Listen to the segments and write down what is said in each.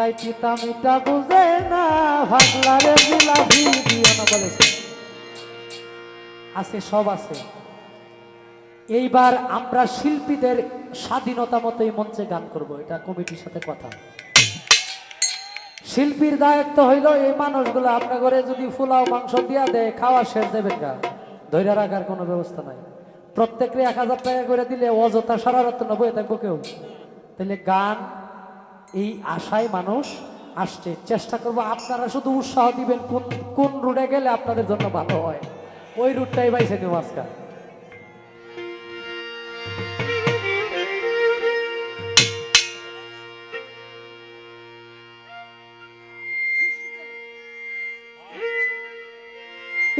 তাই পিতা মিতা বুঝে না ভাগলারে জিলাপি দিও না বলেছে আছে, সব আছে। এইবার আমরা শিল্পীদের স্বাধীনতা মতো এই মঞ্চে গান করব, এটা কমিটির সাথে কথা। শিল্পীর দায়িত্ব হইল এই মানুষগুলো আপনার ঘরে যদি ফুলাও মাংস দিয়া দেয়, খাওয়া শেষ দেবেন গা। ধৈর্য রাখার কোনো ব্যবস্থা নাই। প্রত্যেকরে এক হাজার টাকা করে দিলে অযথা সারা রাত না বয়ে থাকব কেউ। তাহলে গান এই আশায় মানুষ আসছে। চেষ্টা করব, আপনারা শুধু উৎসাহ দিবেন, কোন কোন রুটে গেলে আপনাদের জন্য ভালো হয়। ওই রুটটাই বাইছে নিউ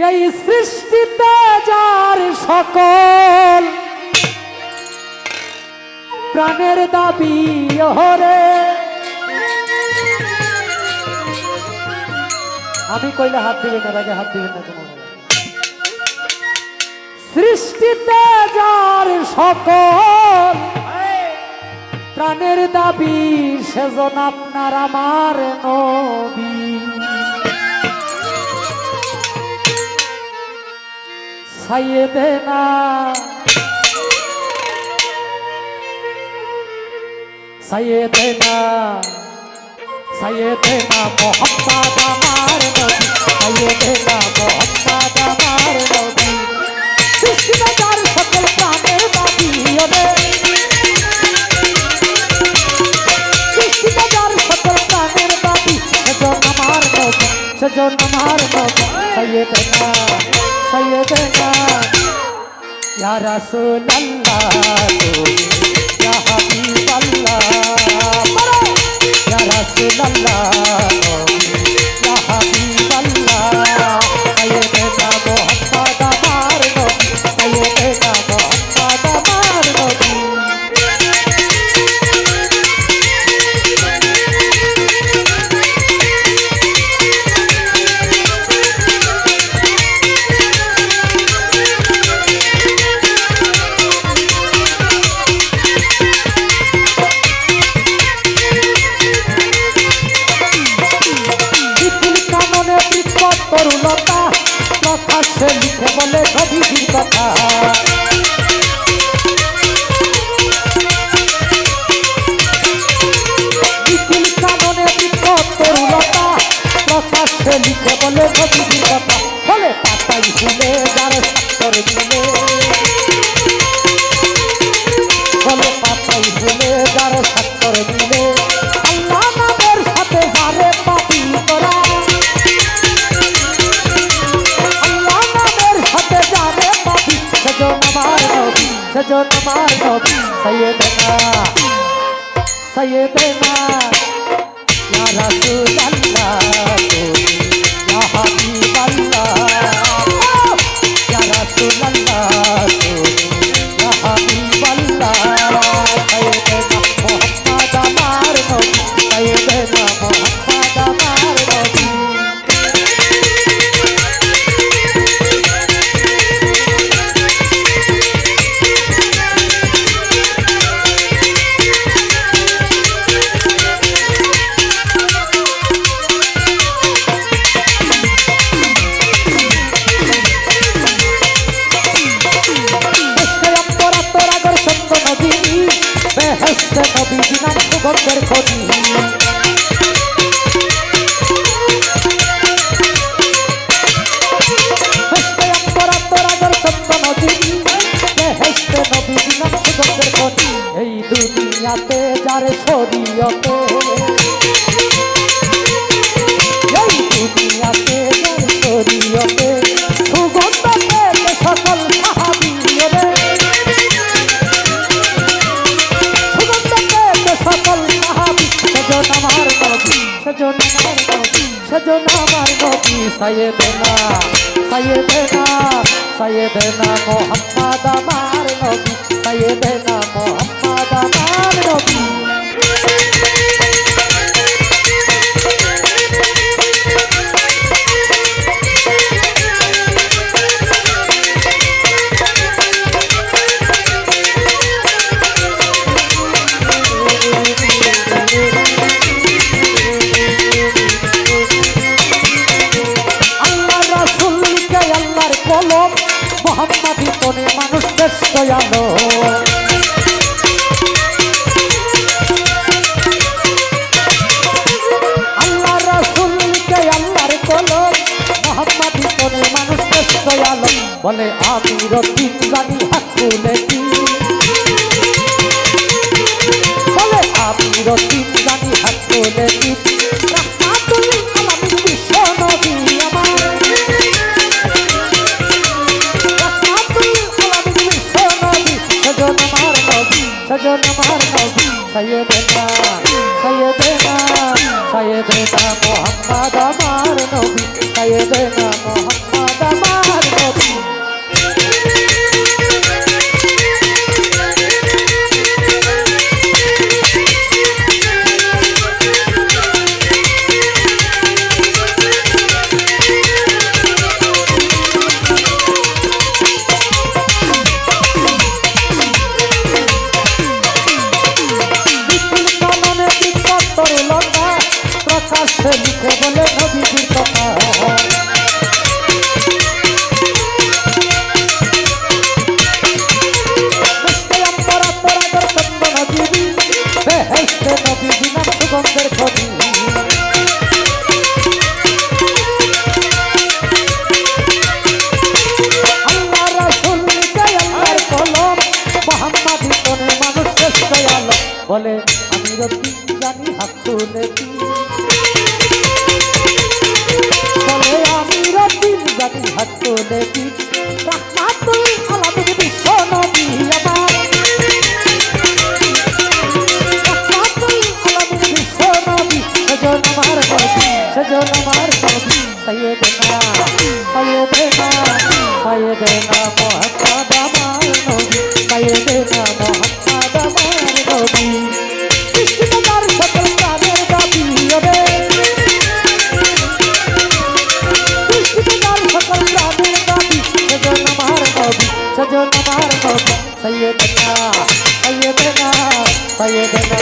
এই সৃষ্টিতে যার সকল প্রাণের দাবি হরে আমি কইলে হাত দিবেন এর আগে হাত দিবেন না কোনো সৃষ্টিতে যার সকল, প্রাণের দাবি সেজন আপনার, আমার নবী। সাইয়েদেনা সাইয়েদেনা সাইয়েদেনা মোহাম্মদ আমার নবী সাইয়েদেনা মোহাম্মদ আমার নবী সৃষ্টিদার সকল প্রাণের দাবি ওরে সৃষ্টিদার সকল প্রাণের দাবি সেজন আমার নবী সেজন আমার নবী সাইয়েদেনা সাইয়েদেনা ইয়া রাসূলুল্লাহ তুমি ইয়া হাবিবাল্লাহ ইয়া প্রকাশ্যে লিখে বলে কবির কথা আমার নবী সৈয়দনা সৈয়দনা ইয়া রাসূলুল্লাহ আমার নবী সাইয়েদেনা সাইয়েদেনা সাইয়েদেনা মোহাম্মদ আমার নবী সাইয়েদেনা মোহাম্মদ আমার নবী। শ্রেষ্ঠ আলো আল্লাহ রাসুলকে আল্লাহর কলো মহাত্মা মানুষ শ্রেষ্ঠ আলো বলে আমি রবি হাত सैयदना सैयदना सैयदना मोहम्मद अमान नबी सैयदना मोहम्मद अमान नबी इश्क़दार सकल कादर का पीरे इश्क़दार सकल कादर का पी सजो नमार नबी सजो नमार नबी सैयदना सैयदना सैयदना